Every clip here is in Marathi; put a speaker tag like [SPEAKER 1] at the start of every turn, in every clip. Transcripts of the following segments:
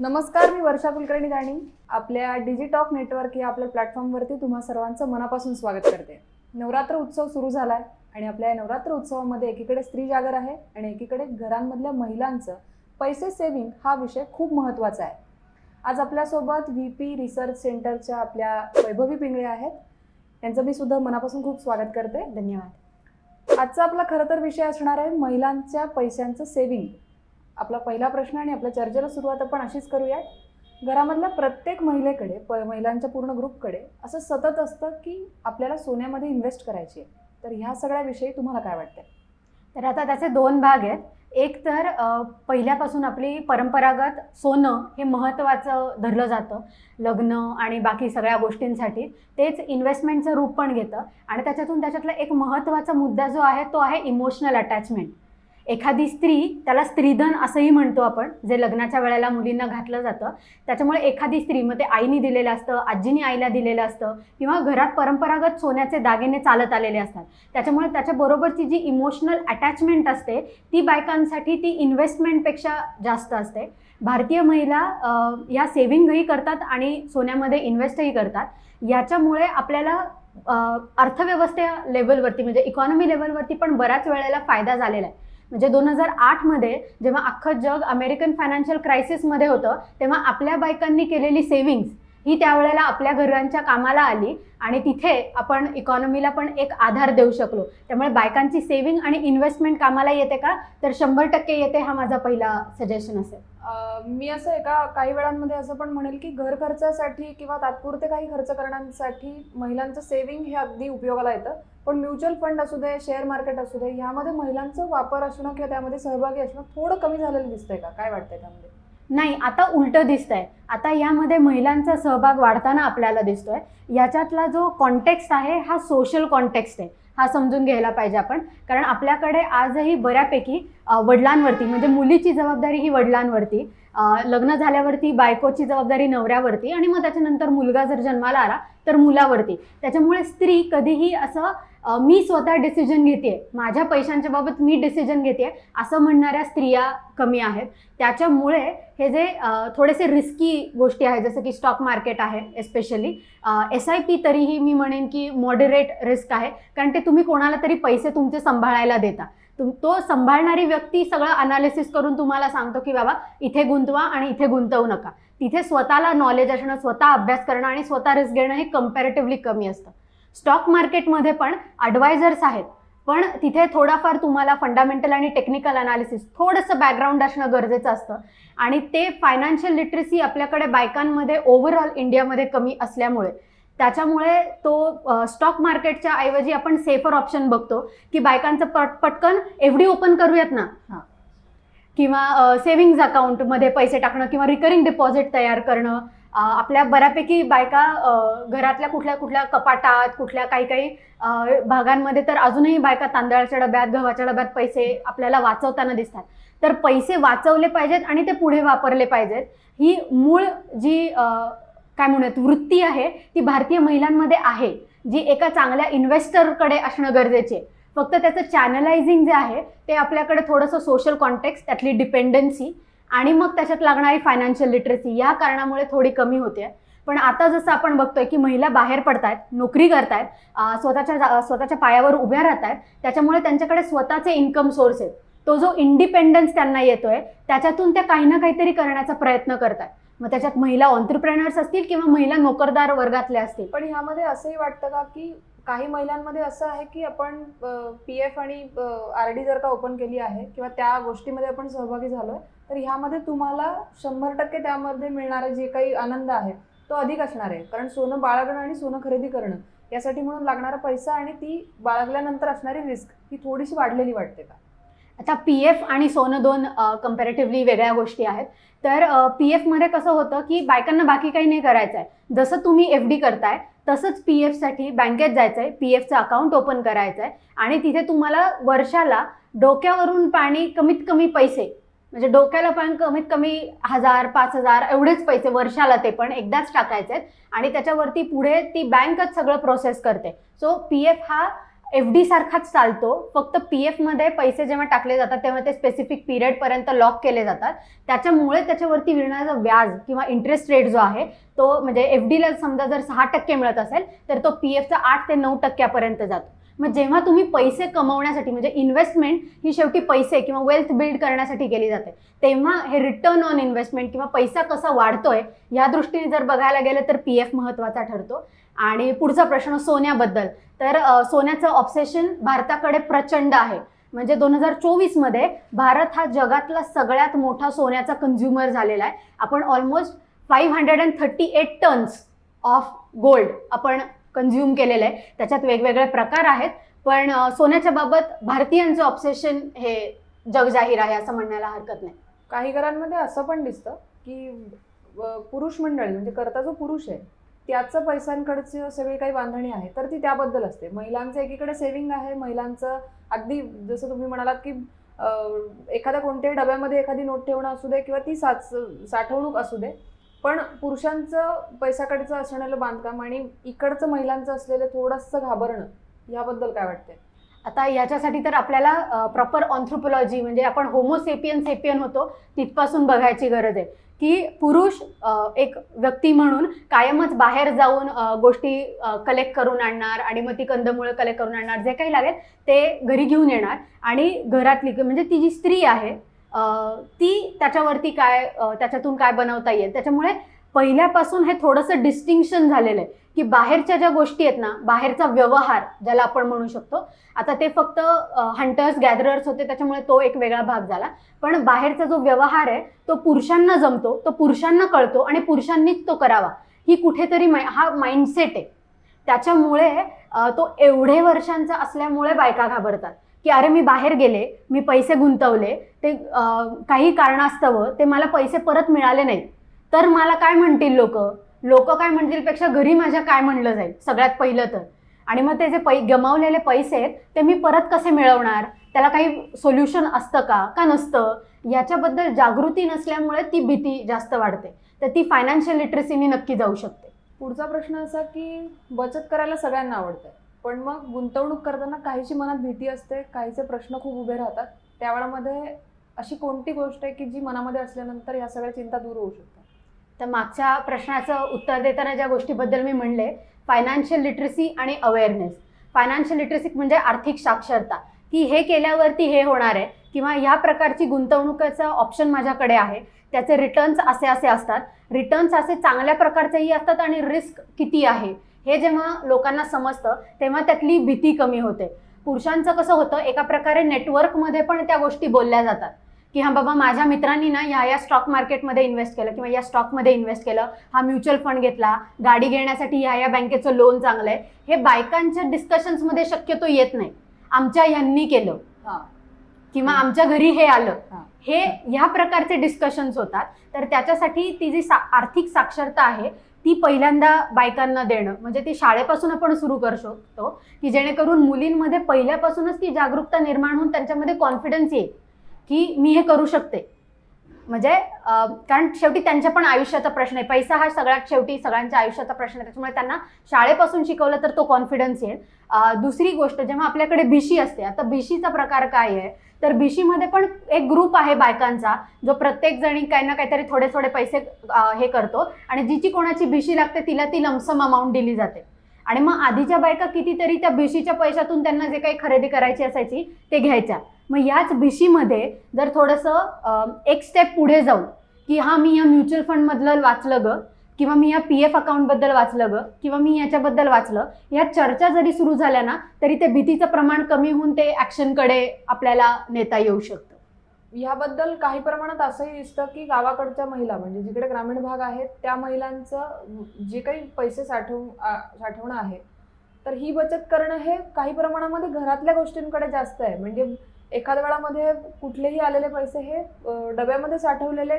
[SPEAKER 1] नमस्कार मी वर्षा कुलकर्णी दाणी आपल्या डिजिटॉक नेटवर्क या आपल्या प्लॅटफॉर्मवरती तुम्हा सर्वांचं मनापासून स्वागत करते. नवरात्र उत्सव सुरू झालाय आणि आपल्या या नवरात्र उत्सवामध्ये एकीकडे स्त्री जागर आहे आणि एकीकडे घरांमधल्या महिलांचं पैसे सेव्हिंग हा विषय खूप महत्त्वाचा आहे. आज आपल्यासोबत व्ही पी रिसर्च सेंटरच्या आपल्या वैभवी पिंगळे आहेत. यांचं मी सुद्धा मनापासून खूप स्वागत करते.
[SPEAKER 2] धन्यवाद.
[SPEAKER 1] आजचा आपला खरं तर विषय असणार आहे महिलांच्या पैशांचं सेव्हिंग आपला पहिला प्रश्न आणि आपल्या चर्चेला सुरुवात आपण अशीच करूयात. घरामधल्या प्रत्येक महिलेकडे प महिलांच्या पूर्ण ग्रुपकडे असं सतत असतं की आपल्याला सोन्यामध्ये इन्व्हेस्ट करायची आहे. तर ह्या सगळ्याविषयी तुम्हाला काय वाटतं
[SPEAKER 2] तर आता त्याचे दोन भाग आहेत. एक तर पहिल्यापासून आपली परंपरागत सोनं हे महत्त्वाचं धरलं जातं. लग्न आणि बाकी सगळ्या गोष्टींसाठी. तेच इन्व्हेस्टमेंटचं रूप पण घेतं. आणि त्याच्यातून त्याच्यातला एक महत्त्वाचा मुद्दा जो आहे तो आहे इमोशनल अटॅचमेंट एखादी स्त्री त्याला स्त्रीधन असंही म्हणतो आपण जे लग्नाच्या वेळेला मुलींना घातलं जातं त्याच्यामुळे एखादी स्त्री मग ते आईने दिलेलं असतं आजीनी आईला दिलेलं असतं किंवा घरात परंपरागत सोन्याचे दागिने चालत आलेले असतात. त्याच्यामुळे त्याच्याबरोबरची जी इमोशनल अटॅचमेंट असते ती बायकांसाठी ती इन्व्हेस्टमेंटपेक्षा जास्त असते. भारतीय महिला या सेव्हिंगही करतात आणि सोन्यामध्ये इन्व्हेस्टही करतात. याच्यामुळे आपल्याला अर्थव्यवस्थे लेवलवरती म्हणजे इकॉनॉमी लेवलवरती पण बऱ्याच वेळेला फायदा झालेला आहे. म्हणजे दोन हजार आठमध्ये जेव्हा अख्खं जग अमेरिकन फायनान्शियल क्रायसिसमध्ये होतं तेव्हा आपल्या बायकांनी केलेली सेव्हिंग्स ही त्यावेळेला आपल्या घरांच्या कामाला आली आणि तिथे आपण इकॉनॉमीला पण एक आधार देऊ शकलो. त्यामुळे बायकांची सेव्हिंग आणि इन्व्हेस्टमेंट कामाला येते का? तर शंभर टक्के येते हा माझा पहिला सजेशन असेल.
[SPEAKER 1] मी असं एका काही वेळांमध्ये असं पण म्हणेल की घर खर्चासाठी किंवा तात्पुरते काही खर्च करण्यासाठी महिलांचं सेव्हिंग हे अगदी उपयोगाला येतं. पण म्युच्युअल फंड असू दे शेअर मार्केट असू दे ह्यामध्ये महिलांचं वापर असणं किंवा त्यामध्ये सहभागी असणं थोडं कमी झालेलं दिसतंय का? काय वाटतंय त्यामध्ये?
[SPEAKER 2] नाही आता उलटं दिसतंय. आता यामध्ये महिलांचा सहभाग वाढताना आपल्याला दिसतोय. याच्यातला जो कॉन्टेक्स्ट आहे हा सोशल कॉन्टेक्स्ट आहे. हा समजून घ्यायला पाहिजे आपण. कारण आपल्याकडे आजही बऱ्यापैकी वडिलांवरती म्हणजे मुलीची जबाबदारी ही वडिलांवरती लग्न झाल्यावरती बायकोची जबाबदारी नवऱ्यावरती आणि मग त्याच्यानंतर मुलगा जर जन्माला आला तर मुलावरती. त्याच्यामुळे स्त्री कधीही असं मी स्वतः डिसिजन घेते माझ्या पैशांच्या बाबत मी डिसिजन घेते असं म्हणणाऱ्या स्त्रिया कमी आहेत. त्याच्यामुळे हे जे थोडेसे रिस्की गोष्टी आहेत जसं की स्टॉक मार्केट आहे एस्पेशली एस आय पी तरीही मी म्हणेन की मॉडरेट रिस्क आहे. कारण ते तुम्ही कोणाला तरी पैसे तुमचे सांभाळायला देता. तुम तो सांभाळणारी व्यक्ती सगळं अनालिसिस करून तुम्हाला सांगतो की बाबा इथे गुंतवा आणि इथे गुंतवू नका. तिथे स्वतःला नॉलेज असणं स्वतः अभ्यास करणं आणि स्वतः रिस्क घेणं हे कम्पॅरेटिव्हली कमी असतं. स्टॉक मार्केटमध्ये पण ॲडवायझर्स आहेत. पण तिथे थोडाफार तुम्हाला फंडामेंटल आणि टेक्निकल अनालिसिस थोडंसं बॅकग्राऊंड असणं गरजेचं असतं. आणि ते फायनान्शियल लिटरसी आपल्याकडे बायकांमध्ये ओव्हरऑल इंडियामध्ये कमी असल्यामुळे. त्याच्यामुळे तो स्टॉक मार्केटच्या ऐवजी आपण सेफर ऑप्शन बघतो की बायकांचं पट पटकन एफ डी ओपन करूयात ना. किंवा सेव्हिंग्ज अकाउंटमध्ये पैसे टाकणं किंवा रिकरिंग डिपॉझिट तयार करणं. आपल्या बऱ्यापैकी बायका घरातल्या कुठल्या कुठल्या कपाटात कुठल्या काही काही भागांमध्ये तर अजूनही बायका तांदळाच्या डब्यात गव्हाच्या डब्यात पैसे आपल्याला वाचवताना दिसतात. तर पैसे वाचवले पाहिजेत आणि ते पुढे वापरले पाहिजेत. ही मूळ जी काय म्हणूयात वृत्ती आहे ती भारतीय महिलांमध्ये आहे. जी एका चांगल्या इन्व्हेस्टरकडे असणं गरजेचे आहे. फक्त त्याचं चॅनलायझिंग जे आहे ते आपल्याकडे थोडंसं सोशल कॉन्टेक्स्ट त्यातली डिपेंडन्सी आणि मग त्याच्यात लागणारी फायनान्शियल लिटरसी या कारणामुळे थोडी कमी होते. पण आता जसं आपण बघतोय की महिला बाहेर पडतायत नोकरी करतायत स्वतःच्या जा- स्वतःच्या पायावर उभ्या राहत आहेत त्याच्यामुळे त्यांच्याकडे स्वतःचे इन्कम सोर्स आहेत. तो जो इंडिपेंडन्स त्यांना येतोय त्याच्यातून त्या काही ना काहीतरी करण्याचा प्रयत्न करतात मग त्याच्यात महिला ऑन्टरप्रेनर्स असतील किंवा महिला नोकरदार वर्गातल्या असतील.
[SPEAKER 1] पण ह्यामध्ये असंही वाटतं का की काही महिलांमध्ये असं आहे की आपण पी एफ आणि आर डी जर का ओपन केली आहे किंवा त्या गोष्टीमध्ये आपण सहभागी झालोय तर ह्यामध्ये तुम्हाला शंभर टक्के त्यामध्ये मिळणारा जे काही आनंद आहे तो अधिक असणार आहे. कारण सोनं बाळगणं आणि सोनं खरेदी करणं यासाठी म्हणून लागणारा पैसा आणि ती बाळगल्यानंतर असणारी रिस्क ही थोडीशी वाढलेली वाटते का?
[SPEAKER 2] आता पी एफ आणि सोनं दोन कम्पॅरेटिव्हली वेगळ्या गोष्टी आहेत. तर पी एफमध्ये कसं होतं की बायकांना बाकी काही नाही करायचं आहे जसं तुम्ही एफ डी करताय तसंच पी एफसाठी बँकेत जायचं आहे पी एफचं अकाउंट ओपन करायचं आहे आणि तिथे तुम्हाला वर्षाला डोक्यावरून पाणी कमीत कमी पैसे म्हणजे डोक्याला पण कमीत कमी हजार पाच हजार एवढेच पैसे वर्षाला ते पण एकदाच टाकायचे आहेत आणि त्याच्यावरती पुढे ती बँकच सगळं प्रोसेस करते. सो पी एफ हा एफ डी सारखाच चालतो. फक्त पी एफमध्ये पैसे जेव्हा टाकले जातात तेव्हा ते स्पेसिफिक पिरियडपर्यंत लॉक केले जातात. त्याच्यामुळे त्याच्यावरती मिळणारा व्याज किंवा इंटरेस्ट रेट जो आहे तो म्हणजे एफ डीला समजा जर सहा टक्के मिळत असेल तर तो पी एफचा आठ ते नऊ टक्क्यापर्यंत जातो. मग जेव्हा तुम्ही पैसे कमवण्यासाठी म्हणजे इन्व्हेस्टमेंट ही शेवटी पैसे किंवा वेल्थ बिल्ड करण्यासाठी केली जाते तेव्हा हे रिटर्न ऑन इन्व्हेस्टमेंट किंवा पैसा कसा वाढतोय या दृष्टीने जर बघायला गेलं तर पी एफ महत्त्वाचा ठरतो. आणि पुढचा प्रश्न सोन्याबद्दल. तर सोन्याचं ऑब्सेशन भारताकडे प्रचंड आहे. म्हणजे दोन हजार चोवीसमध्ये भारत हा जगातला सगळ्यात मोठा सोन्याचा कन्झ्युमर झालेला आहे. आपण almost five hundred and thirty eight tons of gold आपण कन्झ्युम केलेलं आहे. त्याच्यात वेगवेगळे प्रकार आहेत. पण सोन्याच्या बाबत भारतीयांचं ऑब्सेशन हे जगजाहीर आहे असं म्हणण्याला हरकत नाही.
[SPEAKER 1] काही घरांमध्ये असं पण दिसतं की पुरुष मंडळी म्हणजे करता जो पुरुष आहे त्याचं पैशांकडची सगळी काही बांधणी आहे तर ती त्याबद्दल असते. महिलांचं एकीकडे सेव्हिंग आहे महिलांचं अगदी जसं तुम्ही म्हणालात की एखाद्या कोणत्याही डब्यामध्ये एखादी नोट ठेवणं असू दे किंवा ती साच साठवणूक असू दे पण पुरुषांचं पैशाकडचं असणारं बांधकाम आणि इकडचं महिलांचं असलेलं थोडंसं घाबरणं याबद्दल काय वाटतंय?
[SPEAKER 2] आता याच्यासाठी तर आपल्याला प्रॉपर ऑन्थ्रोपोलॉजी म्हणजे आपण होमोसेपियन सेपियन होतो तिथपासून बघायची गरज आहे. की पुरुष एक व्यक्ती म्हणून कायमच बाहेर जाऊन गोष्टी कलेक्ट करून आणणार आणि मग ती कंदमुळं कलेक्ट करून आणणार जे काही लागेल ते घरी घेऊन येणार. आणि घरातली म्हणजे ती जी स्त्री आहे ती त्याच्यावरती काय त्याच्यातून काय बनवता येईल? त्याच्यामुळे पहिल्यापासून हे थोडंसं डिस्टिंक्शन झालेलं आहे. की बाहेरच्या ज्या गोष्टी आहेत ना बाहेरचा व्यवहार ज्याला आपण म्हणू शकतो आता ते फक्त हंटर्स गॅदरर्स होते त्याच्यामुळे तो एक वेगळा भाग झाला. पण बाहेरचा जो व्यवहार आहे तो पुरुषांना जमतो तो पुरुषांना कळतो आणि पुरुषांनीच तो करावा. ही कुठेतरी मै हा माइंडसेट आहे. त्याच्यामुळे तो एवढे वर्षांचा असल्यामुळे बायका घाबरतात. की अरे मी बाहेर गेले मी पैसे गुंतवले ते काही कारणास्तव ते मला पैसे परत मिळाले नाहीत. तर मला काय म्हणतील लोक? लोक काय म्हणतील पेक्षा घरी माझ्या काय म्हणलं जाईल? सगळ्यात पहिलं तर. आणि मग ते जे पै गमावलेले पैसे आहेत ते मी परत कसे मिळवणार? त्याला काही सोल्युशन असतं का? का नसतं? याच्याबद्दल जागृती नसल्यामुळे ती भीती जास्त वाढते. तर ती फायनान्शियल लिटरेसीनी नक्की जाऊ शकते.
[SPEAKER 1] पुढचा प्रश्न असा की बचत करायला सगळ्यांना आवडतं पण मग गुंतवणूक करताना काहीची मनात भीती असते काहीचे प्रश्न खूप उभे राहतात. त्यावेळामध्ये अशी कोणती गोष्ट आहे की जी मनामध्ये असल्यानंतर या सगळ्या चिंता दूर होऊ शकतात?
[SPEAKER 2] तर मागच्या प्रश्नाचं उत्तर देताना ज्या गोष्टीबद्दल मी म्हणले फायनान्शियल लिटरसी आणि अवेअरनेस फायनान्शियल लिटरसी म्हणजे आर्थिक साक्षरता. की हे केल्यावरती हे होणार आहे किंवा ह्या प्रकारची गुंतवणुकीचं ऑप्शन माझ्याकडे आहे त्याचे रिटर्न्स असे असे असतात. रिटर्न्स असे चांगल्या प्रकारचेही असतात आणि रिस्क किती आहे हे जेव्हा लोकांना समजतं तेव्हा त्यातली भीती कमी होते. पुरुषांचं कसं होतं एका प्रकारे नेटवर्कमध्ये पण त्या गोष्टी बोलल्या जातात. की हा बाबा माझ्या मित्रांनी ना या या स्टॉक मार्केटमध्ये इन्व्हेस्ट केलं किंवा या स्टॉकमध्ये इन्व्हेस्ट केलं हा म्युच्युअल फंड घेतला गाडी घेण्यासाठी या या बँकेचं लोन चांगलं आहे हे बायकांच्या डिस्कशन्समध्ये शक्यतो येत नाही. आमच्या ह्यांनी केलं. किंवा आमच्या घरी हे आलं.
[SPEAKER 1] हां.
[SPEAKER 2] हे ह्या प्रकारचे डिस्कशन्स होतात. तर त्याच्यासाठी ती जी सा आर्थिक साक्षरता आहे ती पहिल्यांदा बायकांना देणं. म्हणजे ती शाळेपासून आपण सुरू करू शकतो की जेणेकरून मुलींमध्ये पहिल्यापासूनच ती जागरूकता निर्माण होऊन त्यांच्यामध्ये कॉन्फिडन्स येईल. की मी हे करू शकते. म्हणजे कारण शेवटी त्यांच्या पण आयुष्याचा प्रश्न आहे. पैसा हा सगळ्यात शेवटी सगळ्यांच्या आयुष्याचा प्रश्न आहे. त्याच्यामुळे त्यांना शाळेपासून शिकवलं तर तो कॉन्फिडन्स येईल. दुसरी गोष्ट जेव्हा आपल्याकडे भीशी असते आता भीशीचा प्रकार काय आहे? तर भीशीमध्ये पण एक ग्रुप आहे बायकांचा जो प्रत्येक जणी काही ना काहीतरी थोडे थोडे पैसे हे करतो आणि जिची कोणाची भीशी लागते तिला ती लमसम अमाऊंट दिली जाते. आणि मग आधीच्या बायका कितीतरी त्या भीशीच्या पैशातून त्यांना जे काही खरेदी करायची असायची ते घ्यायच्या. मग याच भीशीमध्ये जर थोडंसं एक स्टेप पुढे जाऊन की हा मी या म्युच्युअल फंडमधलं वाचलं ग किंवा मी या पी एफ अकाउंटबद्दल वाचलं ग किंवा मी याच्याबद्दल वाचलं या चर्चा जरी सुरू झाल्या ना तरी ते भीतीचं प्रमाण कमी होऊन ते ॲक्शनकडे आपल्याला नेता येऊ शकतं.
[SPEAKER 1] ह्याबद्दल काही प्रमाणात असंही दिसतं की गावाकडच्या महिला म्हणजे जिकडे ग्रामीण भाग आहेत त्या महिलांचं जे काही पैसे साठव साठवणं आहे तर ही बचत करणं हे काही प्रमाणामध्ये घरातल्या गोष्टींकडे जास्त आहे. म्हणजे एखाद्या वेळामध्ये कुठलेही आलेले पैसे हे डब्यामध्ये साठवलेले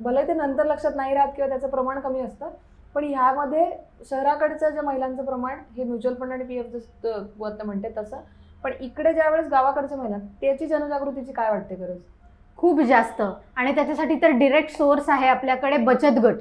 [SPEAKER 1] भले ते नंतर लक्षात नाही राहत किंवा त्याचं प्रमाण कमी असतं पण ह्यामध्ये शहराकडचं जे महिलांचं प्रमाण हे म्युच्युअल फंड आणि पी एफ जसं म्हणते तसं पण इकडे ज्यावेळेस गावाकडच्या महिला त्याची जनजागृतीची काय वाटते गरज?
[SPEAKER 2] खूप जास्त. आणि त्याच्यासाठी तर डिरेक्ट सोर्स आहे आपल्याकडे बचत गट.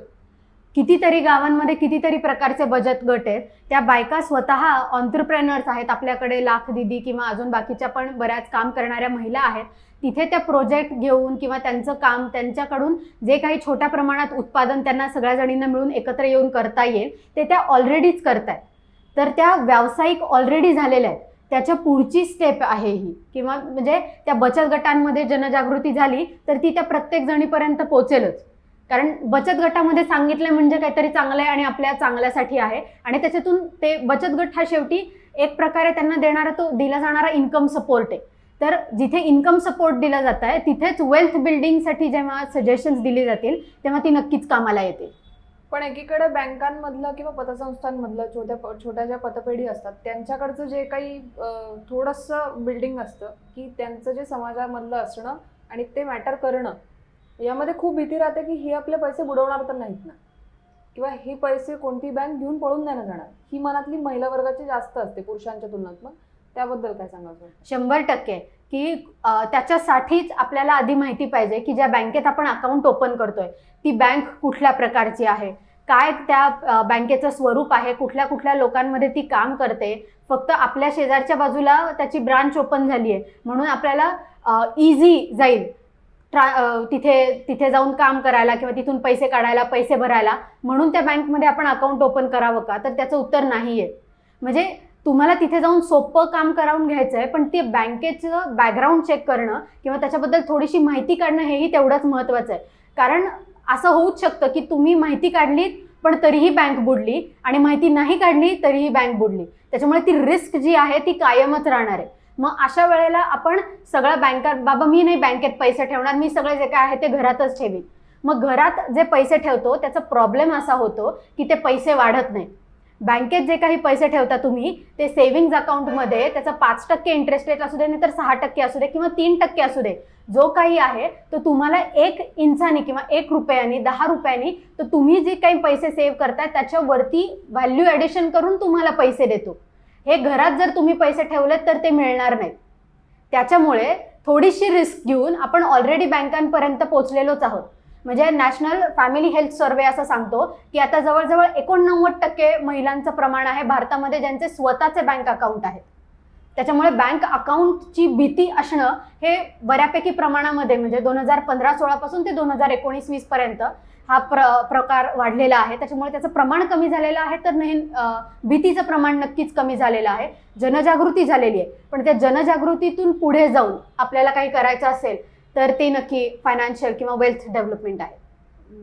[SPEAKER 2] कितीतरी गावांमध्ये कितीतरी प्रकारचे बचत गट आहेत. त्या बायका स्वतः ऑन्टरप्रेनर्स आहेत. आपल्याकडे लाख दिदी किंवा अजून बाकीच्या पण बऱ्याच काम करणाऱ्या महिला आहेत. तिथे त्या प्रोजेक्ट घेऊन किंवा त्यांचं काम त्यांच्याकडून जे काही छोट्या प्रमाणात उत्पादन त्यांना सगळ्या जणींना मिळून एकत्र येऊन करता येईल ते त्या ऑलरेडीच करतायत. तर त्या व्यावसायिक ऑलरेडी झालेल्या आहेत. त्याच्या पुढची स्टेप आहे ही. किंवा म्हणजे त्या बचत गटांमध्ये जनजागृती झाली तर ती त्या प्रत्येक जणीपर्यंत पोचेलच कारण बचत गटामध्ये सांगितलं म्हणजे काहीतरी चांगलं आहे आणि आपल्या चांगल्यासाठी आहे. आणि त्याच्यातून ते बचत गट हा शेवटी एक प्रकारे त्यांना देणारा तो दिला जाणारा इन्कम सपोर्ट आहे. तर जिथे इन्कम सपोर्ट दिला जात आहे तिथेच वेल्थ बिल्डिंगसाठी जेव्हा सजेशन्स दिली जातील तेव्हा ती नक्कीच कामाला येतील.
[SPEAKER 1] पण एकीकडे बँकांमधलं किंवा पतसंस्थांमधलं छोट्या छोट्या ज्या पतपेढी असतात त्यांच्याकडचं जे काही थोडंसं बिल्डिंग असतं की त्यांचं जे समाजामधलं असणं आणि ते मॅटर करणं यामध्ये खूप भीती राहते की ही आपले पैसे बुडवणार तर नाहीत ना. किंवा हे पैसे कोणती बँक घेऊन पळून नाही ना जाणार? ही मनातली महिला वर्गाची जास्त असते पुरुषांच्या तुलनात मग. त्याबद्दल काय सांगायचं
[SPEAKER 2] शंभर टक्के. की त्याच्यासाठीच आपल्याला आधी माहिती पाहिजे की ज्या बँकेत आपण अकाउंट ओपन करतोय ती बँक कुठल्या प्रकारची आहे? काय त्या बँकेचं स्वरूप आहे? कुठल्या कुठल्या लोकांमध्ये ती काम करते? फक्त आपल्या शेजारच्या बाजूला त्याची ब्रांच ओपन झाली आहे म्हणून आपल्याला इझी जाईल. ट्रा तिथे तिथे जाऊन काम करायला किंवा तिथून पैसे काढायला पैसे भरायला म्हणून त्या बँकमध्ये आपण अकाउंट ओपन करावं का? तर त्याचं उत्तर नाही आहे म्हणजे तुम्हाला तिथे जाऊन सोपं काम करावून घ्यायचं आहे पण ते बँकेचं बॅकग्राऊंड चेक करणं किंवा त्याच्याबद्दल थोडीशी माहिती काढणं हेही तेवढंच महत्त्वाचं आहे. कारण असं होऊच शकतं की तुम्ही माहिती काढलीत पण तरीही बँक बुडली आणि माहिती नाही काढली तरीही बँक बुडली. त्याच्यामुळे ती रिस्क जी आहे ती कायमच राहणार आहे. मग अशा वेळेला आपण सगळं बँकात बाबा मी नाही बँकेत पैसे ठेवणार मी सगळे जे काय आहे ते घरातच ठेवीन. मग घरात जे पैसे ठेवतो त्याचा प्रॉब्लेम असा होतो की ते पैसे वाढत नाही बँकेत जे काही पैसे ठेवता तुम्ही ते सेव्हिंग्ज अकाउंटमध्ये त्याचा पाच टक्के इंटरेस्ट रेट असू दे नाही तर सहा टक्के असू दे किंवा तीन टक्के असू दे जो काही आहे तो तुम्हाला एक इंचानी किंवा एक रुपयानी दहा रुपयानी तर तुम्ही जे काही पैसे सेव्ह करताय त्याच्यावरती व्हॅल्यू ॲडिशन करून तुम्हाला पैसे देतो. हे घरात जर तुम्ही पैसे ठेवलेत तर ते मिळणार नाहीत त्याच्यामुळे थोडीशी रिस्क घेऊन आपण ऑलरेडी बँकांपर्यंत पोहोचलेलोच आहोत. म्हणजे नॅशनल फॅमिली हेल्थ सर्वे असं सांगतो की आता जवळजवळ एकोणनव्वद टक्के महिलांचं प्रमाण आहे भारतामध्ये ज्यांचे स्वतःचे बँक अकाउंट आहेत. त्याच्यामुळे बँक अकाउंटची भीती असणं हे बऱ्यापैकी प्रमाणामध्ये म्हणजे दोन हजार पंधरा सोळापासून ते दोन हजार एकोणीस वीस पर्यंत हा प्र प्रकार वाढलेला आहे. त्याच्यामुळे त्याचं प्रमाण कमी झालेलं आहे तर नाही भीतीचं प्रमाण नक्कीच कमी झालेलं आहे. जनजागृती झालेली आहे. पण त्या जनजागृतीतून पुढे जाऊन आपल्याला काही करायचं असेल तर ते नक्की फायनान्शियल किंवा वेल्थ डेव्हलपमेंट आहे.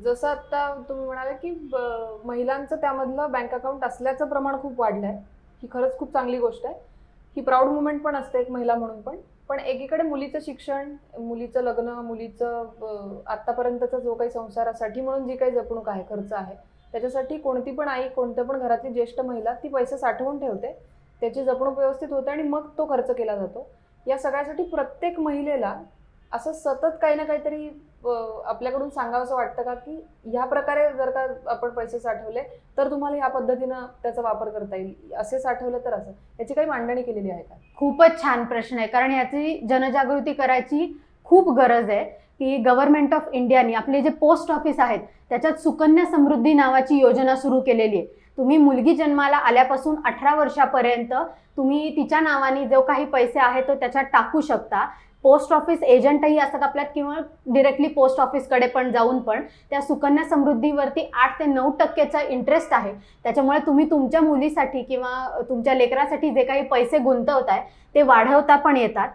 [SPEAKER 1] जसं आता तुम्ही म्हणाले की ब- महिलांचं त्यामधलं बँक अकाउंट असल्याचं प्रमाण खूप वाढलं आहे ही खरंच खूप चांगली गोष्ट आहे. ही प्राऊड मुवमेंट पण असते एक महिला म्हणून पण. पण एकीकडे मुलीचं शिक्षण मुलीचं लग्न मुलीचं आत्तापर्यंतचा जो काही संसारासाठी म्हणून जी काही जपणूक आहे खर्च आहे त्याच्यासाठी कोणती पण आई कोणत्या पण घरातली ज्येष्ठ महिला ती पैसे साठवून ठेवते त्याची जपणूक व्यवस्थित होते आणि मग तो खर्च केला जातो. या सगळ्यासाठी प्रत्येक महिलेला असं सतत काही ना काहीतरी आपल्याकडून आपल्याकडून सांगावंसं वाटतं का की ह्या प्रकारे जर का आपण पैसे साठवले तर तुम्हाला ह्या पद्धतीनं त्याचा वापर करता येईल. असे साठवलं तर असं. याची काही मांडणी केलेली आहे का?
[SPEAKER 2] खूपच छान प्रश्न आहे. कारण याची जनजागृती करायची खूप गरज आहे की गव्हर्नमेंट ऑफ इंडियाने आपले जे पोस्ट ऑफिस आहेत त्याच्यात सुकन्या समृद्धी नावाची योजना सुरू केलेली आहे. तुम्ही मुलगी जन्माला आल्यापासून अठरा वर्षापर्यंत तुम्ही तिच्या नावाने जो काही पैसे आहेत तो त्याच्यात टाकू शकता. पोस्ट ऑफिस एजंटही असतात आपल्यात किंवा डिरेक्टली पोस्ट ऑफिसकडे पण जाऊन पण त्या सुकन्या समृद्धीवरती आठ ते नऊ टक्केचा इंटरेस्ट आहे. त्याच्यामुळे तुम्ही तुमच्या मुलीसाठी किंवा तुमच्या लेकरासाठी जे काही पैसे गुंतवताय ते वाढवता पण येतात.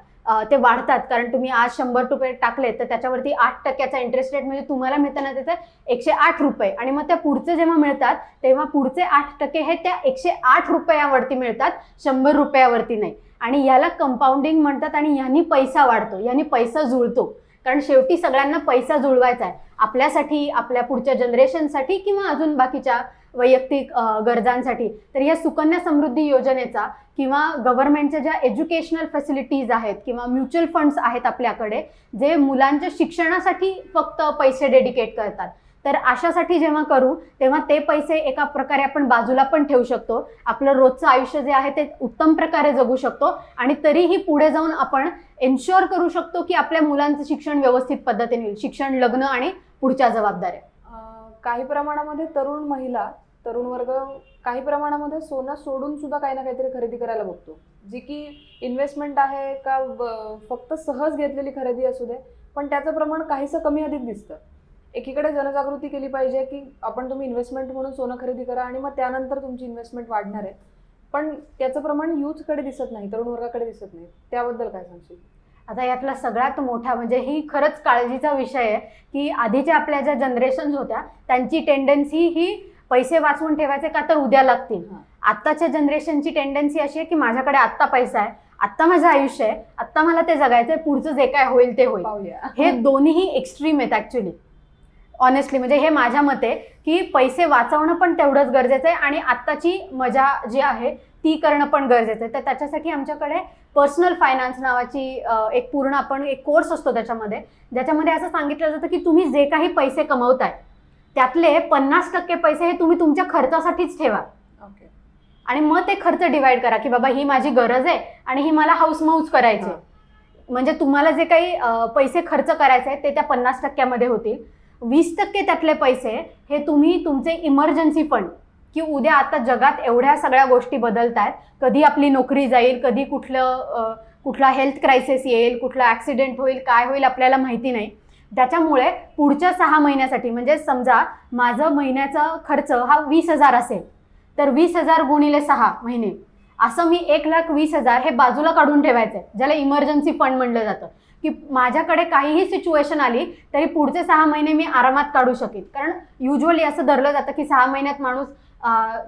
[SPEAKER 2] ते वाढतात. कारण तुम्ही आज शंभर रुपये टाकले तर त्याच्यावरती आठ टक्क्याचा इंटरेस्ट रेट म्हणजे तुम्हाला मिळताना त्याचे एकशे आठ रुपये. आणि मग त्या पुढचे जेव्हा मिळतात तेव्हा पुढचे आठ टक्के हे त्या एकशे आठ रुपयावरती मिळतात. शंभर रुपयावरती नाही. आणि याला कंपाऊंडिंग म्हणतात आणि यांनी पैसा वाढतो यांनी पैसा जुळतो. कारण शेवटी सगळ्यांना पैसा जुळवायचा आहे. आपल्यासाठी आपल्या पुढच्या जनरेशनसाठी किंवा अजून बाकीच्या वैयक्तिक गरजांसाठी. तर या सुकन्या समृद्धी योजनेचा किंवा गव्हर्नमेंटच्या ज्या एज्युकेशनल फॅसिलिटीज आहेत किंवा म्युच्युअल फंड्स आहेत आपल्याकडे जे मुलांच्या शिक्षणासाठी फक्त पैसे डेडिकेट करतात. तर अशासाठी जेव्हा करू तेव्हा ते पैसे एका प्रकारे आपण बाजूला पण ठेवू शकतो. आपलं रोजचं आयुष्य जे आहे ते उत्तम प्रकारे जगू शकतो आणि तरीही पुढे जाऊन आपण एन्श्युअर करू शकतो की आपल्या मुलांचं शिक्षण व्यवस्थित पद्धतीने होईल शिक्षण लग्न आणि पुढच्या जबाबदाऱ्या.
[SPEAKER 1] काही प्रमाणामध्ये तरुण महिला तरुण वर्ग काही प्रमाणामध्ये सोनं सोडून सुद्धा काही ना काहीतरी खरेदी करायला बघतो. जी की इन्व्हेस्टमेंट आहे का फक्त सहज घेतलेली खरेदी असू दे पण त्याचं प्रमाण काहीसं कमी अधिक दिसतं. एकीकडे जनजागृती केली पाहिजे की आपण तुम्ही इन्व्हेस्टमेंट म्हणून सोनं खरेदी करा आणि मग त्यानंतर तुमची इन्व्हेस्टमेंट वाढणार आहे. पण त्याचं प्रमाण यूथकडे दिसत नाही तरुण वर्गाकडे दिसत नाही. त्याबद्दल काय सांगशील?
[SPEAKER 2] आता यातला सगळ्यात मोठा म्हणजे ही खरंच काळजीचा विषय आहे की आधीच्या आपल्या ज्या जनरेशन्स होत्या त्यांची टेंडन्सी ही पैसे वाचवून ठेवायचे का तर उद्या लागतील. आत्ताच्या जनरेशनची टेंडन्सी अशी आहे की माझ्याकडे आत्ता पैसा आहे आत्ता माझं आयुष्य आहे आत्ता मला ते जगायचंय पुढचं जे काय होईल ते होईल. हे दोन्हीही एक्स्ट्रीम आहेत ॲक्च्युली ऑनेस्टली म्हणजे हे माझ्या मते की पैसे वाचवणं पण तेवढंच गरजेचं आहे आणि आत्ताची मजा जी आहे ती करणं पण गरजेचं आहे. तर त्याच्यासाठी आमच्याकडे पर्सनल फायनान्स नावाची एक पूर्ण आपण एक कोर्स असतो त्याच्यामध्ये. ज्याच्यामध्ये असं सांगितलं जातं की तुम्ही जे काही पैसे कमवताय त्यातले पन्नास टक्के पैसे हे तुम्ही तुमच्या खर्चासाठीच ठेवा.
[SPEAKER 1] ओके
[SPEAKER 2] आणि मग ते खर्च डिवाइड करा की बाबा ही माझी गरज आहे आणि ही मला हाऊस मौज करायची. म्हणजे तुम्हाला जे काही पैसे खर्च करायचे आहेत ते त्या पन्नास टक्क्यामध्ये होतील. वीस टक्के त्यातले पैसे हे तुम्ही तुमचे इमर्जन्सी फंड की उद्या आता जगात एवढ्या सगळ्या गोष्टी बदलत आहेत कधी आपली नोकरी जाईल कधी कुठलं कुठला हेल्थ क्रायसिस येईल कुठला ॲक्सिडेंट होईल काय होईल आपल्याला माहिती नाही. त्याच्यामुळे पुढच्या सहा महिन्यासाठी म्हणजे समजा माझं महिन्याचा खर्च हा वीस हजार असेल तर वीस हजार गुणिले सहा महिने असं मी एक लाख वीस हजार हे बाजूला काढून ठेवायचं आहे ज्याला इमर्जन्सी फंड म्हणलं जातं. की माझ्याकडे काहीही सिच्युएशन आली तरी पुढचे सहा महिने मी आरामात काढू शकेन. कारण युजली असं धरलं जातं की सहा महिन्यात माणूस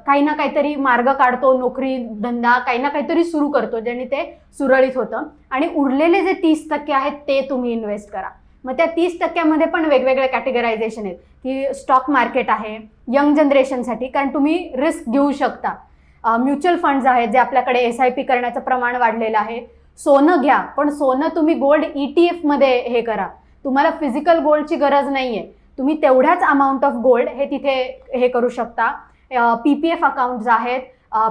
[SPEAKER 2] काही ना काहीतरी मार्ग काढतो नोकरी धंदा काही ना काहीतरी सुरू करतो ज्याने ते सुरळीत होतं. आणि उरलेले जे तीस टक्के आहेत ते तुम्ही इन्व्हेस्ट करा. मग त्या तीस टक्क्यामध्ये पण वेगवेगळे कॅटेगरायझेशन आहेत. की स्टॉक मार्केट आहे यंग जनरेशनसाठी कारण तुम्ही रिस्क घेऊ शकता. म्युच्युअल फंड्स आहेत जे आपल्याकडे एस आय पी करण्याचं प्रमाण वाढलेलं आहे. सोनं घ्या पण सोनं तुम्ही गोल्ड ई टी एफमध्ये हे करा. तुम्हाला फिजिकल गोल्डची गरज नाही आहे तुम्ही तेवढ्याच अमाऊंट ऑफ गोल्ड हे तिथे हे करू शकता. पी पी एफ अकाउंट्स आहेत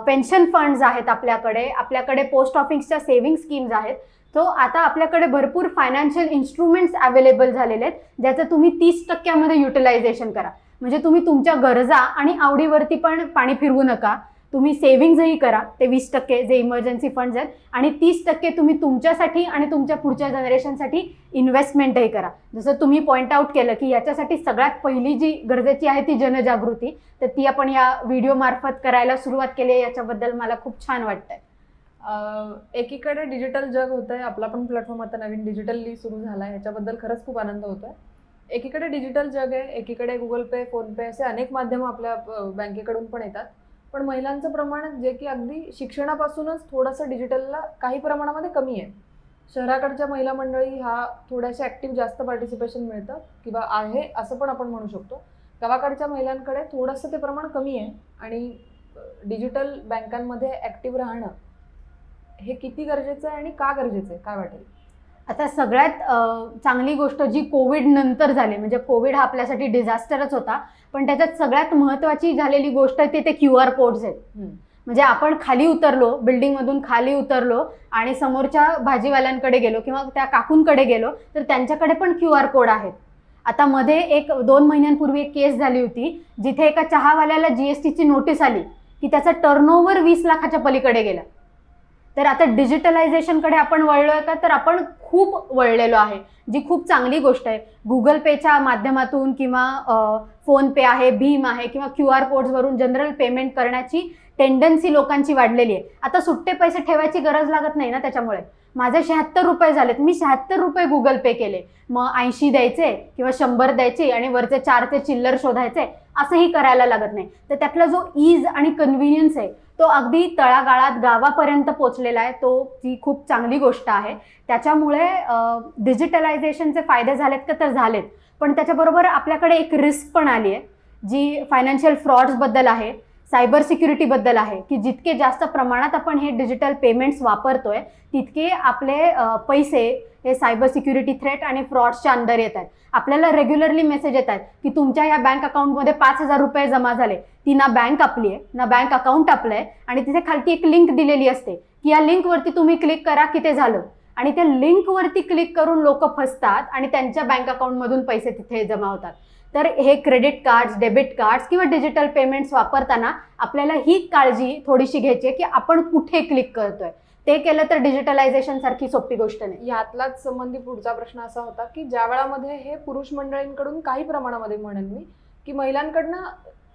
[SPEAKER 2] पेन्शन फंड्स आहेत आपल्याकडे. आपल्याकडे पोस्ट ऑफिसच्या सेव्हिंग स्कीम्स आहेत. तो आता आपल्याकडे भरपूर फायनान्शियल इन्स्ट्रुमेंट्स अवेलेबल झालेले आहेत ज्याचं तुम्ही तीस टक्क्यामध्ये युटिलायझेशन करा. म्हणजे तुम्ही तुमच्या गरजा आणि आवडीवरती पण पाणी फिरवू नका. तुम्ही सेव्हिंग्जही करा. ते वीस टक्के जे इमर्जन्सी फंड्स आहेत आणि तीस टक्के तुम्ही तुमच्यासाठी आणि तुमच्या पुढच्या जनरेशनसाठी इन्व्हेस्टमेंटही करा. जसं तुम्ही पॉईंट आउट केलं की याच्यासाठी सगळ्यात पहिली जी गरजेची आहे ती जनजागृती. तर ती आपण या व्हिडिओमार्फत करायला सुरुवात केली आहे. याच्याबद्दल मला खूप छान वाटतंय.
[SPEAKER 1] एकीकडे डिजिटल जग होत आहे आपला पण प्लॅटफॉर्म आता नवीन डिजिटली सुरू झाला आहे ह्याच्याबद्दल खरंच खूप आनंद होतो आहे एकीकडे डिजिटल जग आहे एकीकडे गुगल पे फोनपे असे अनेक माध्यमं आपल्या बँकेकडून पण येतात. पण महिलांचं प्रमाण जे की अगदी शिक्षणापासूनच थोडंसं डिजिटलला काही प्रमाणामध्ये कमी आहे. शहराकडच्या महिला मंडळी ह्या थोड्याशा ॲक्टिव्ह जास्त पार्टिसिपेशन मिळतं किंवा आहे असं पण आपण म्हणू शकतो. गावाकडच्या महिलांकडे थोडंसं ते प्रमाण कमी आहे आणि डिजिटल बँकांमध्ये ॲक्टिव्ह राहणं हे किती गरजेचं आहे आणि का गरजेचं आहे? काय वाटेल?
[SPEAKER 2] आता सगळ्यात चांगली गोष्ट जी कोविड नंतर झाली म्हणजे कोविड हा आपल्यासाठी डिझास्टरच होता पण त्याच्यात सगळ्यात महत्त्वाची झालेली गोष्ट आहे ते ते क्यू आर कोड्स आहेत. म्हणजे आपण खाली उतरलो बिल्डिंगमधून खाली उतरलो आणि समोरच्या भाजीवाल्यांकडे गेलो किंवा त्या काकूंकडे गेलो तर त्यांच्याकडे पण क्यू आर कोड आहेत. आता मध्ये एक दोन महिन्यांपूर्वी एक केस झाली होती जिथे एका चहावाल्याला जीएसटीची नोटीस आली की त्याचा टर्नओव्हर वीस लाखाच्या पलीकडे गेला. तर आता डिजिटलायझेशनकडे आपण वळलोय का? तर आपण खूप वळलेलो आहे जी खूप चांगली गोष्ट आहे. गुगल पेच्या माध्यमातून किंवा फोन पे आहे भीम आहे किंवा क्यू आर कोड्सवरून जनरल पेमेंट करण्याची टेंडन्सी लोकांची वाढलेली आहे. आता सुट्टे पैसे ठेवायची गरज लागत नाही ना त्याच्यामुळे. माझे शहात्तर रुपये झालेत. मी शहात्तर रुपये गुगल पे केले. मग ऐंशी द्यायचे किंवा शंभर द्यायचे आणि वरचे चार ते चिल्लर शोधायचे असंही करायला लागत नाही. तर त्यातला जो ईज आणि कन्व्हिनियन्स आहे तो अगदी तळागाळात गावापर्यंत पोचलेला आहे. तो ती खूप चांगली गोष्ट आहे. त्याच्यामुळे डिजिटलायझेशनचे फायदे झालेत का तर झालेत. पण त्याच्याबरोबर आपल्याकडे एक रिस्क पण आली आहे जी फायनान्शियल फ्रॉड्सबद्दल आहे. सायबर सिक्युरिटीबद्दल आहे की जितके जास्त प्रमाणात आपण हे डिजिटल पेमेंट्स वापरतोय तितके आपले पैसे हे सायबर सिक्युरिटी थ्रेट आणि फ्रॉड्सच्या अंदर येत आहेत. आपल्याला रेग्युलरली मेसेज येत आहेत की तुमच्या या बँक अकाउंटमध्ये पाच हजार रुपये जमा झाले. ती ना बँक आपली आहे ना बँक अकाउंट आपलं आहे आणि तिथे खालती एक लिंक दिलेली असते की या लिंकवरती तुम्ही क्लिक करा की ते झालं. आणि त्या लिंकवरती क्लिक करून लोक फसतात आणि त्यांच्या बँक अकाउंटमधून पैसे तिथे जमा होतात. तर हे क्रेडिट कार्ड्स डेबिट कार्ड्स किंवा डिजिटल पेमेंट्स वापरताना आपल्याला ही काळजी थोडीशी घ्यायची आहे की आपण कुठे क्लिक करतोय. ते केलं तर डिजिटलायझेशन सारखी सोपी गोष्ट नाही.
[SPEAKER 1] यातलाच संबंधी पुढचा प्रश्न असा होता की ज्या वेळामध्ये हे पुरुष मंडळींकडून काही प्रमाणामध्ये म्हणेन मी की महिलांकडनं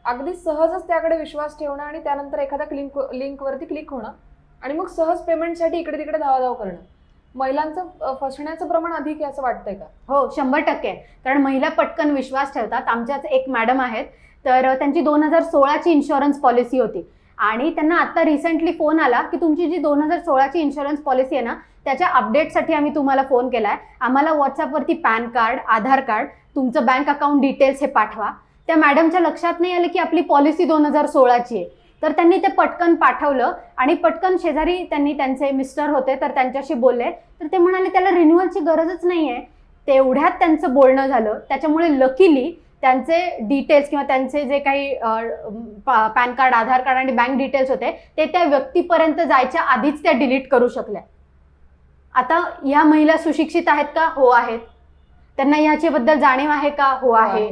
[SPEAKER 1] अगदी सहजच त्याकडे विश्वास ठेवणं आणि त्यानंतर एखाद्या लिंक लिंकवरती क्लिक होणं आणि मग सहज पेमेंटसाठी इकडे तिकडे धावाधाव करणं. महिलांचं फसण्याचं प्रमाण अधिक आहे असं वाटतंय का?
[SPEAKER 2] हो शंभर टक्के. कारण महिला पटकन विश्वास ठेवतात. आमच्याच एक मॅडम आहेत. तर त्यांची दोन हजार सोळाची इन्शुरन्स पॉलिसी होती. आणि त्यांना आता रिसेंटली फोन आला की तुमची जी दोन हजार सोळाची इन्शुरन्स पॉलिसी आहे ना त्याच्या अपडेटसाठी आम्ही तुम्हाला फोन केला आहे आम्हाला व्हॉट्सअपवरती पॅन कार्ड आधार कार्ड तुमचं बँक अकाउंट डिटेल्स हे पाठवा. त्या मॅडमच्या लक्षात नाही आलं की आपली पॉलिसी दोन हजार सोळाची आहे. तर त्यांनी ते पटकन पाठवलं आणि पटकन शेजारी त्यांनी त्यांचे मिस्टर होते तर त्यांच्याशी बोलले. तर ते म्हणाले त्याला रिन्युअलची गरजच नाही आहे तेवढ्यात त्यांचं बोलणं झालं. त्याच्यामुळे लकीली त्यांचे डिटेल्स किंवा त्यांचे जे काही पॅन कार्ड आधार कार्ड आणि बँक डिटेल्स होते ते त्या व्यक्तीपर्यंत जायच्या आधीच त्या डिलीट करू शकल्या. आता या महिला सुशिक्षित आहेत का? हो आहेत. त्यांना ह्याच्याबद्दल जाणीव आहे का? हो आहे.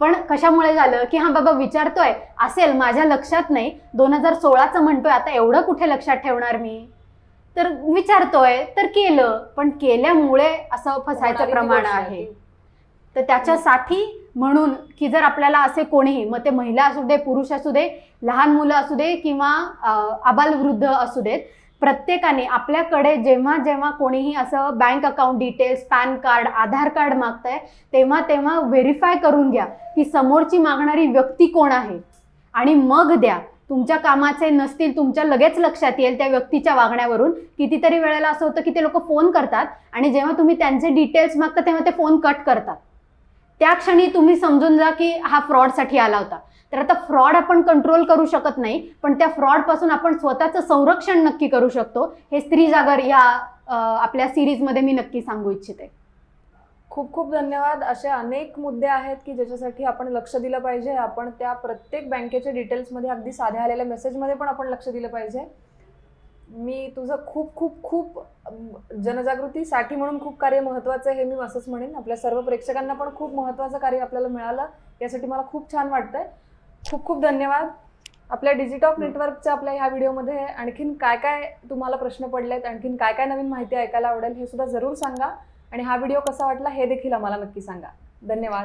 [SPEAKER 2] पण कशामुळे झालं? की हा बाबा विचारतोय असेल माझ्या लक्षात नाही. दोन हजार सोळाचं म्हणतोय आता एवढं कुठे लक्षात ठेवणार मी? तर विचारतोय तर केलं. पण केल्यामुळे असं फसायचं प्रमाण आहे. तर त्याच्यासाठी म्हणून की जर आपल्याला असे कोणीही मग ते महिला असू दे पुरुष असू दे लहान मुलं असू दे किंवा आबालवृद्ध असू देत प्रत्येकाने आपल्याकडे जेव्हा जेव्हा कोणीही असं bank account details PAN card Aadhaar card मागतंय तेव्हा तेव्हा व्हेरीफाय करून घ्या की समोरची मागणारी व्यक्ती कोण आहे. आणि मग द्या. तुमच्या कामाचे नसतील तुमच्या लगेच लक्षात येईल त्या व्यक्तीच्या वागण्यावरून. कितीतरी वेळेला असं होतं की ते लोक फोन करतात आणि जेव्हा तुम्ही त्यांचे डिटेल्स मागता तेव्हा ते फोन कट करतात. त्या क्षणी तुम्ही समजून जा की हा फ्रॉडसाठी आला होता. तर आता फ्रॉड आपण कंट्रोल करू शकत नाही पण त्या फ्रॉडपासून आपण स्वतःचं संरक्षण नक्की करू शकतो. हे स्त्री जागर या आपल्या सिरीजमध्ये मी नक्की सांगू इच्छिते.
[SPEAKER 1] खूप खूप धन्यवाद. असे अनेक मुद्दे आहेत की ज्याच्यासाठी आपण लक्ष दिलं पाहिजे. आपण त्या प्रत्येक बँकेच्या डिटेल्समध्ये अगदी साध्या आलेल्या मेसेजमध्ये पण आपण लक्ष दिलं पाहिजे. मी तुझं खूप खूप खूप जनजागृतीसाठी म्हणून खूप कार्य महत्त्वाचं आहे हे मी असंच म्हणेन. आपल्या सर्व प्रेक्षकांना पण खूप महत्त्वाचं कार्य आपल्याला मिळालं. यासाठी मला खूप छान वाटतंय. खूप खूप धन्यवाद. आपल्या डिजिटॉक नेटवर्कच्या आपल्या ह्या व्हिडिओमध्ये आणखीन काय काय तुम्हाला प्रश्न पडलेत आणखीन काय काय नवीन माहिती ऐकायला आवडेल हे सुद्धा जरूर सांगा. आणि हा व्हिडिओ कसा वाटला हे देखील आम्हाला नक्की सांगा. धन्यवाद.